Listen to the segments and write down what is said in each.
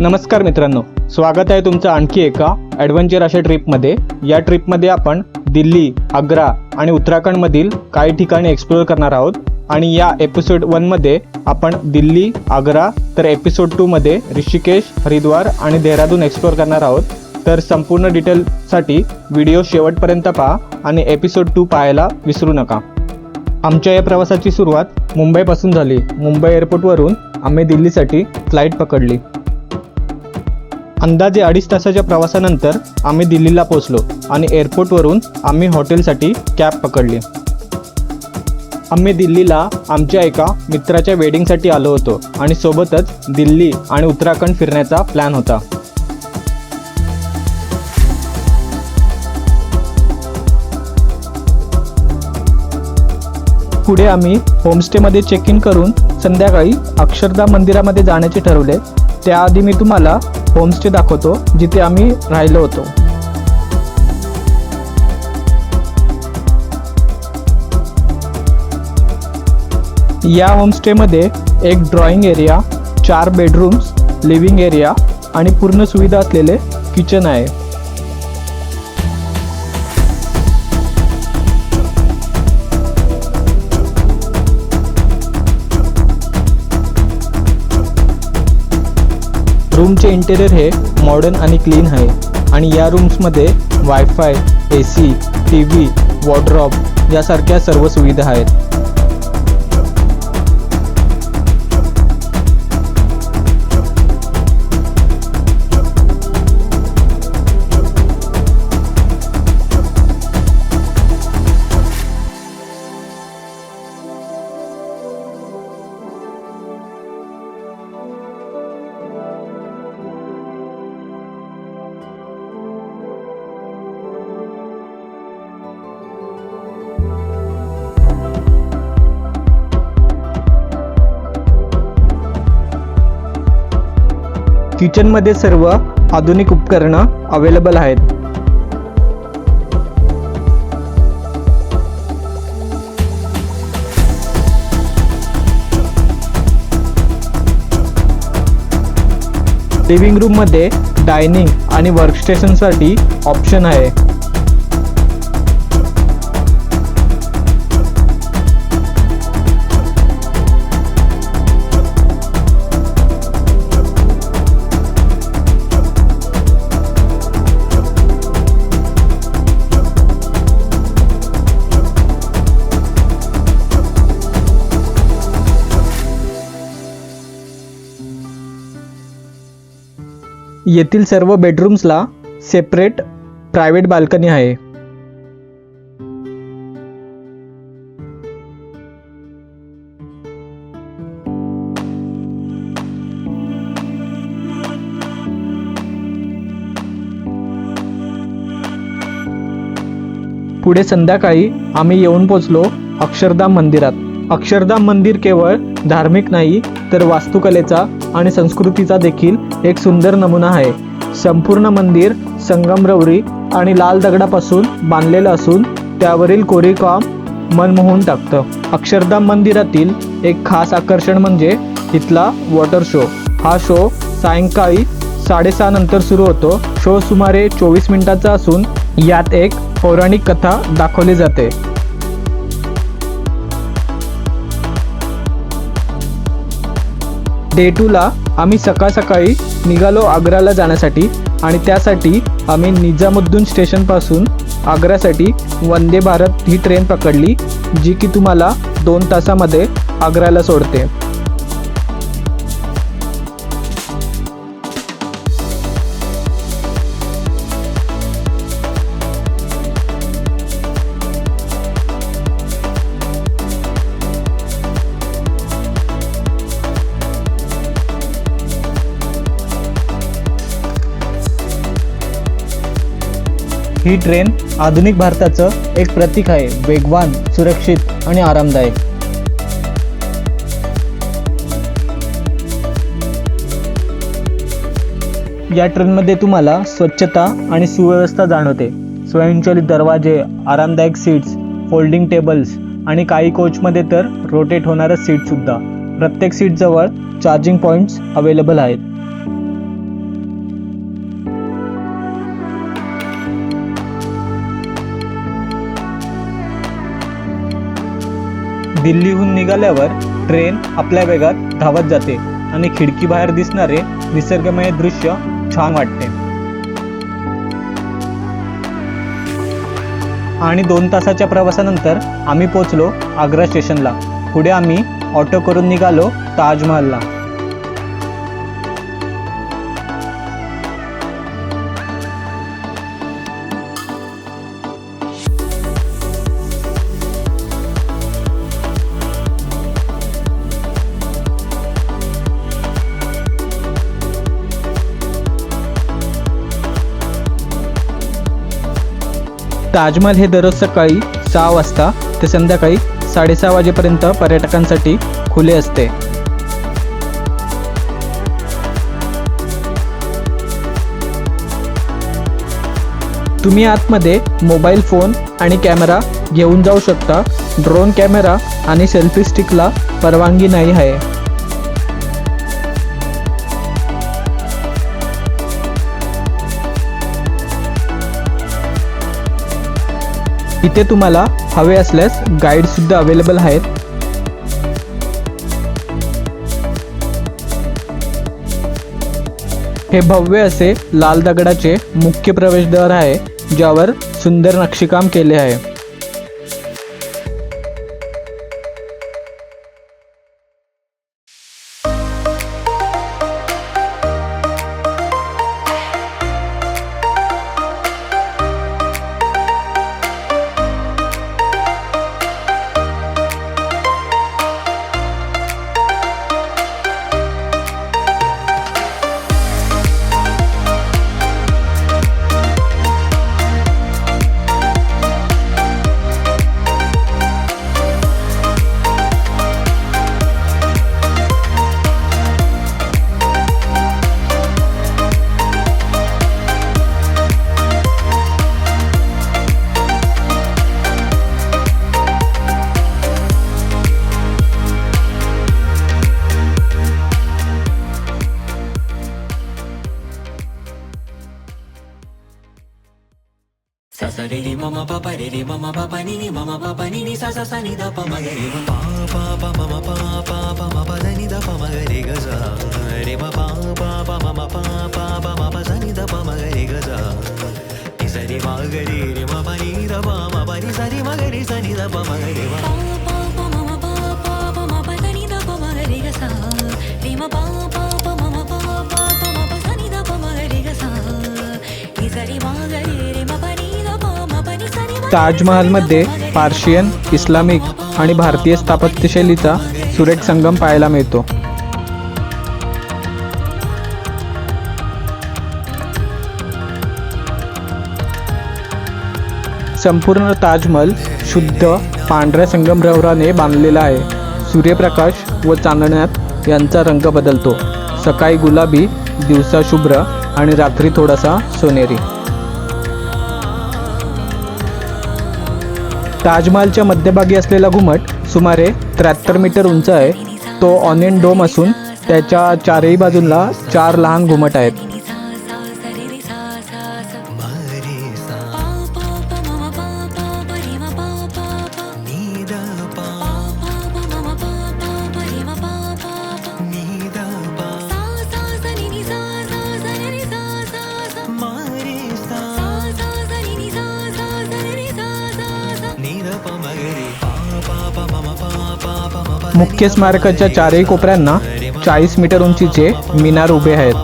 नमस्कार मित्रांनो स्वागत आहे तुमचं आणखी एका ॲडव्हेंचर अशा ट्रिपमध्ये या ट्रिपमध्ये आपण दिल्ली आग्रा आणि उत्तराखंडमधील काही ठिकाणी एक्सप्लोअर करणार आहोत. आणि या एपिसोड वनमध्ये आपण दिल्ली आग्रा तर एपिसोड टूमध्ये ऋषिकेश हरिद्वार आणि देहरादून एक्सप्लोअर करणार आहोत. तर संपूर्ण डिटेलसाठी व्हिडिओ शेवटपर्यंत पहा आणि एपिसोड टू पाहायला विसरू नका. आमच्या या प्रवासाची सुरुवात मुंबईपासून झाली. मुंबई एअरपोर्टवरून आम्ही दिल्लीसाठी फ्लाईट पकडली. अंदाजे अडीच तासाच्या प्रवासानंतर आम्ही दिल्लीला पोहोचलो आणि एअरपोर्टवरून आम्ही हॉटेलसाठी कॅब पकडली. आम्ही दिल्लीला आमच्या एका मित्राच्या वेडिंगसाठी आलो होतो आणि सोबतच दिल्ली आणि उत्तराखंड फिरण्याचा प्लॅन होता. पुढे आम्ही होमस्टेमध्ये चेक इन करून संध्याकाळी अक्षरधाम मंदिरामध्ये जाण्याचे ठरवले. त्याआधी मी तुम्हाला होमस्टे दाखवतो जिथे आम्ही राहिलो होतो. या होमस्टेमध्ये एक ड्रॉइंग एरिया चार बेडरूम्स लिव्हिंग एरिया आणि पूर्ण सुविधा असलेले किचन आहे. रूमचे इंटेरियर हे मॉडर्न आणि क्लीन आहे. आणि या रूम्समध्ये wifi A C T V wardrobe यासारख्या सर्व सुविधा आहेत. किचनमध्ये सर्व आधुनिक उपकरणं अवेलेबल आहेत. लिव्हिंग रूममध्ये डायनिंग आणि वर्कस्टेशनसाठी ऑप्शन आहे. येथील सर्व बेडरूम्सला सेपरेट प्रायव्हेट बाल्कनी आहे. पुढे संध्याकाळी आम्ही येऊन पोचलो अक्षरधाम मंदिरात. अक्षरधाम मंदिर केवळ धार्मिक नाही तर वास्तुकलेचा आणि संस्कृतीचा देखील एक सुंदर नमुना आहे. संपूर्ण मंदिर संगमरवरी आणि लाल दगडापासून बांधलेलं असून त्यावरील कोरीकाम मन मोहून टाकतं. अक्षरधाम मंदिरातील एक खास आकर्षण म्हणजे इथला वॉटर शो हा शो सायंकाळी साडेसहा नंतर सुरू होतो. शो सुमारे चोवीस मिनिटाचा असून यात एक पौराणिक कथा दाखवली जाते. डे टूला आम्ही सकाळ सकाळी निघालो आग्राला जाण्यासाठी आणि त्यासाठी आम्ही निजामुद्दीन स्टेशनपासून आग्र्यासाठी वंदे भारत ही ट्रेन पकडली जी की तुम्हाला दोन तासामध्ये आग्र्याला सोडते. ही ट्रेन आधुनिक भारताचं एक प्रतीक आहे वेगवान सुरक्षित आणि आरामदायक. या ट्रेनमध्ये तुम्हाला स्वच्छता आणि सुव्यवस्था जाणवते. स्वयंचलित दरवाजे आरामदायक सीट्स फोल्डिंग टेबल्स आणि काही कोचमध्ये तर रोटेट होणारं सीटसुद्धा प्रत्येक सीटजवळ चार्जिंग पॉईंट्स अवेलेबल आहेत. दिल्लीहून निघाल्यावर ट्रेन आपल्या वेगात धावत जाते आणि खिडकी बाहेर दिसणारे निसर्गमय दृश्य छान वाटते. आणि दोन तासाच्या प्रवासानंतर आम्ही पोचलो आग्रा स्टेशनला. पुढे आम्ही ऑटो करून निघालो ताजमहलला. ताजमहल हे दररोज सकाळी सहा वाजता ते संध्याकाळी साडेसहा वाजेपर्यंत पर्यटकांसाठी खुले असते. तुम्ही आतमध्ये मोबाईल फोन आणि कॅमेरा घेऊन जाऊ शकता. ड्रोन कॅमेरा आणि सेल्फी स्टिकला परवानगी नाही आहे. इथे तुम्हाला हवे असल्यास गाईड सुद्धा अवेलेबल आहेत. हे भव्य असे लाल दगडाचे मुख्य प्रवेशद्वार आहे ज्यावर सुंदर नक्षीकाम केले आहे. పరి రే మమ పని ని మమ పని ని స స ని ద ప మ గ రే పా పా ప మమ పా పా ప మ ప ద ని ద ప మ గ రే గ స రే మ పా పా ప మమ పా పా ప మ ప స ని ద ప మ గ రే గ స ని మ గ రే రే మ ప ని ताजमहालमध्ये पार्शियन इस्लामिक आणि भारतीय स्थापत्यशैलीचा सुरेख संगम पाहायला मिळतो. संपूर्ण ताजमहल शुद्ध पांढऱ्या संगमरवराने बांधलेला आहे. सूर्यप्रकाश व चांदण्यात यांचा रंग बदलतो. सकाळी गुलाबी दिवसा शुभ्र आणि रात्री थोडासा सोनेरी. ताजमहालच्या मध्यभागी असलेला घुमट सुमारे त्र्याहत्तर मीटर उंच आहे. तो ऑनियन डोम असून त्याच्या चारही बाजूला चार लहान घुमट आहेत. मुख्य स्मारकाच्या चारही कोपऱ्यांना चाळीस मीटर उंचीचे मिनार उभे आहेत.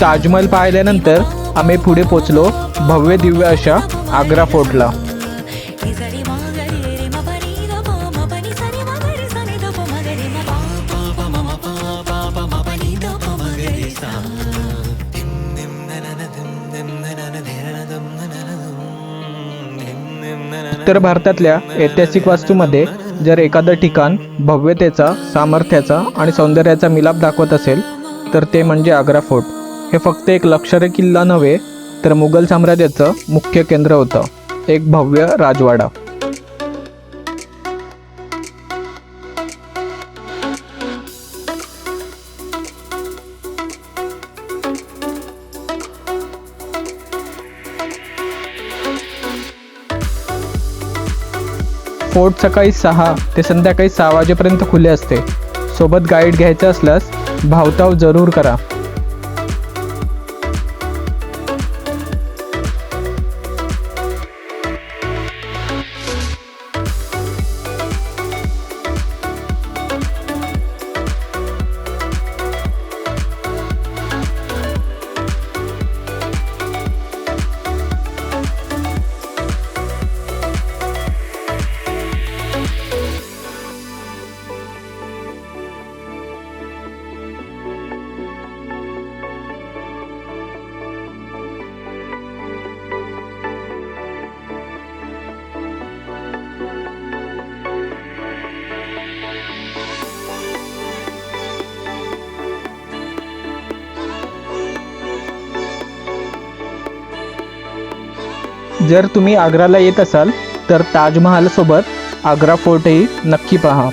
ताजमहल पाहिल्यानंतर आम्ही पुढे पोचलो भव्य दिव्य अशा आग्रा फोर्टला. उत्तर भारतातल्या ऐतिहासिक वास्तूमध्ये जर एखादं ठिकाण भव्यतेचा सामर्थ्याचा आणि सौंदर्याचा मिलाप दाखवत असेल तर ते म्हणजे आग्रा फोर्ट. हे फक्त एक लष्करी किल्ला नव्हे तर मुघल साम्राज्याचं मुख्य केंद्र होतं. एक भव्य राजवाडा. फोर्ट सकाळी सहा ते संध्याकाळी सहा वाजेपर्यंत खुले असते. सोबत गाईड घ्यायचं असल्यास भावताव जरूर करा. जर तुम्ही आग्राला येत असाल तर ताजमहालसोबत आग्रा फोर्टही नक्की पहा.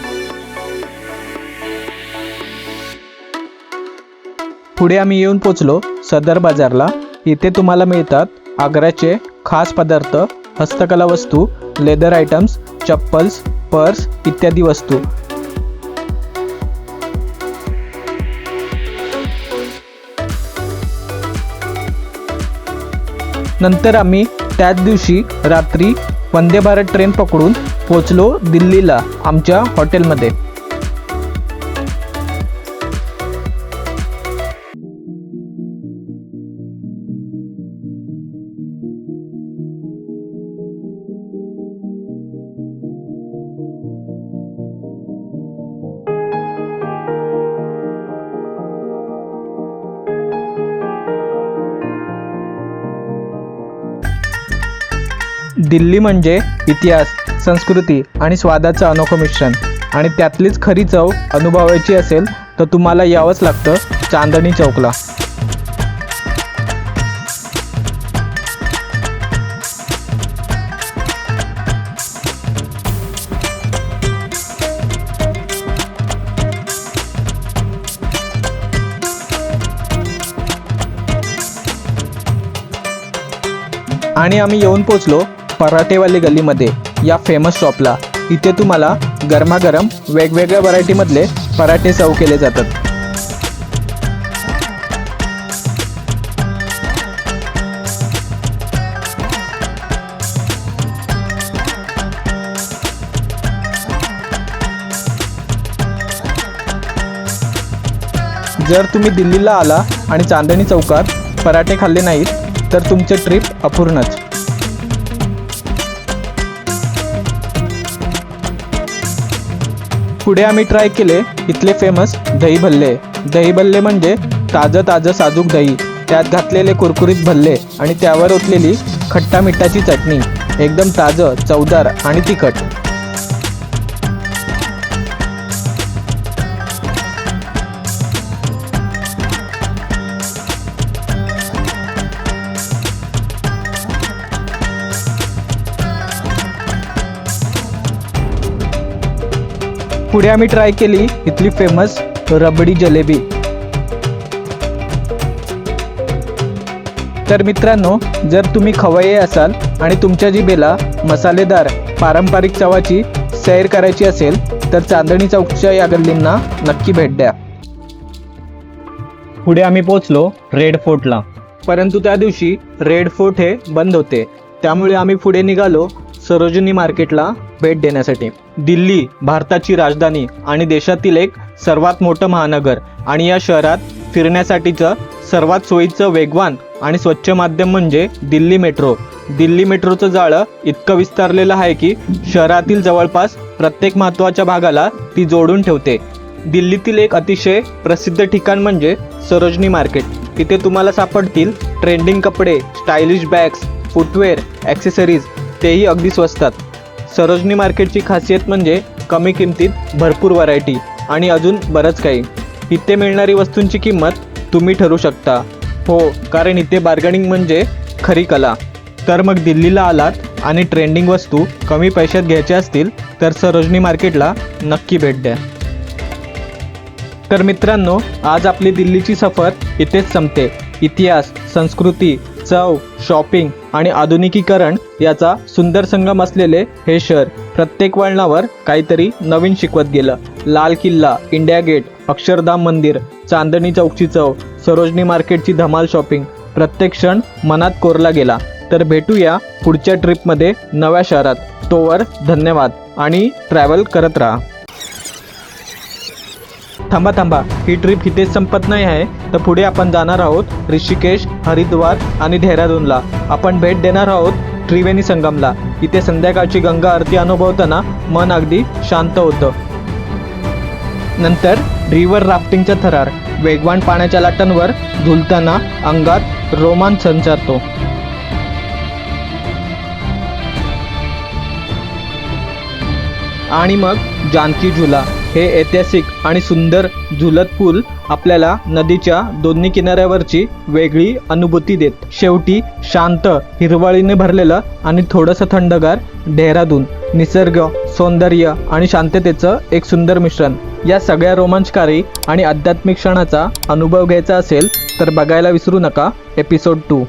पुढे आम्ही येऊन पोचलो सदर बाजारला. इथे तुम्हाला मिळतात आग्र्याचे खास पदार्थ हस्तकला वस्तू लेदर आयटम्स चप्पल्स पर्स इत्यादी वस्तू. नंतर आम्ही त्याच दिवशी रात्री वंदे भारत ट्रेन पकडून पोचलो दिल्लीला आमच्या हॉटेलमध्ये. दिल्ली म्हणजे इतिहास संस्कृती आणि स्वादाचं अनोखं मिश्रण. आणि त्यातलीच खरी चव अनुभवायची असेल तर तुम्हाला यावंच लागतं चांदणी चौकला. आणि आम्ही येऊन पोचलो पराठेवाली गल्लीमध्ये या फेमस शॉपला इथे तुम्हाला गरमागरम वेगवेगळ्या व्हरायटीमधले पराठे सर्व केले जातात. जर तुम्ही दिल्लीला आला आणि चांदणी चौकात पराठे खाल्ले नाहीत तर तुमचे ट्रिप अपूर्णच. पुढे आम्ही ट्राय केले इथले फेमस दही भल्ले. दही भल्ले म्हणजे ताजं ताजं साजूक दही. त्यात घातलेले कुरकुरीत भल्ले आणि त्यावर ओतलेली खट्टा मिठाची चटणी. एकदम ताजं चवदार आणि तिखट. पुढे आम्ही ट्राय केली इथली फेमस रबडी जलेबी. तर मित्रांनो जर तुम्ही खवय्ये असाल आणि तुमच्या जिभेला मसालेदार पारंपरिक चवाची सैर करायची असेल तर चांदणी चौकच्या या गल्लींना नक्की भेट द्या. पुढे आम्ही पोचलो रेड फोर्टला परंतु त्या दिवशी रेड फोर्ट हे बंद होते. त्यामुळे आम्ही पुढे निघालो सरोजिनी मार्केटला भेट देण्यासाठी. दिल्ली भारताची राजधानी आणि देशातील एक सर्वात मोठं महानगर आणि या शहरात फिरण्यासाठीचं सर्वात सोयीचं वेगवान आणि स्वच्छ माध्यम म्हणजे दिल्ली मेट्रो. दिल्ली मेट्रोचं जाळं इतकं विस्तारलेलं आहे की शहरातील जवळपास प्रत्येक महत्त्वाच्या भागाला ती जोडून ठेवते. दिल्लीतील एक अतिशय प्रसिद्ध ठिकाण म्हणजे सरोजनी मार्केट. तिथे तुम्हाला सापडतील ट्रेंडिंग कपडे स्टायलिश बॅग्स फुटवेअर ॲक्सेसरीज तेही अगदी स्वस्तात. सरोजनी मार्केटची खासियत म्हणजे कमी किमतीत भरपूर व्हरायटी आणि अजून बरंच काही. इथे मिळणारी वस्तूंची किंमत तुम्ही ठरू शकता. हो कारण इथे बार्गनिंग म्हणजे खरी कला. तर मग दिल्लीला आलात आणि ट्रेंडिंग वस्तू कमी पैशात घ्यायच्या असतील तर सरोजनी मार्केटला नक्की भेट द्या. तर मित्रांनो आज आपली दिल्लीची सफर इथेच संपते. इतिहास संस्कृती चव शॉपिंग आणि आधुनिकीकरण याचा सुंदर संगम असलेले हे शहर प्रत्येक वळणावर काहीतरी नवीन शिकवत गेलं. लाल किल्ला इंडिया गेट अक्षरधाम मंदिर चांदणी चौकची चव सरोजनी मार्केटची धमाल शॉपिंग प्रत्येक क्षण मनात कोरला गेला. तर भेटूया पुढच्या ट्रिपमध्ये नव्या शहरात. तोवर धन्यवाद आणि ट्रॅव्हल करत राहा. थांबा थांबा. ही ट्रिप इथेच संपत नाही आहे. तर पुढे आपण जाणार आहोत ऋषिकेश हरिद्वार आणि देहरादूनला. आपण भेट देणार आहोत त्रिवेणी संगमला. इथे संध्याकाळची गंगा आरती अनुभवताना मन अगदी शांत होतं. नंतर रिव्हर राफ्टिंगचा थरार वेगवान पाण्याच्या लाटांवर झुलताना अंगात रोमांच संचारतो. आणि मग जानकी झुला. हे ऐतिहासिक आणि सुंदर झुलत पूल आपल्याला नदीच्या दोन्ही किनाऱ्यावरची वेगळी अनुभूती देत. शेवटी शांत हिरवळीने भरलेलं आणि थोडंसं थंडगार डेहराडून निसर्ग सौंदर्य आणि शांततेचं एक सुंदर मिश्रण. या सगळ्या रोमांचकारी आणि आध्यात्मिक क्षणाचा अनुभव घ्यायचा असेल तर बघायला विसरू नका. Episode two.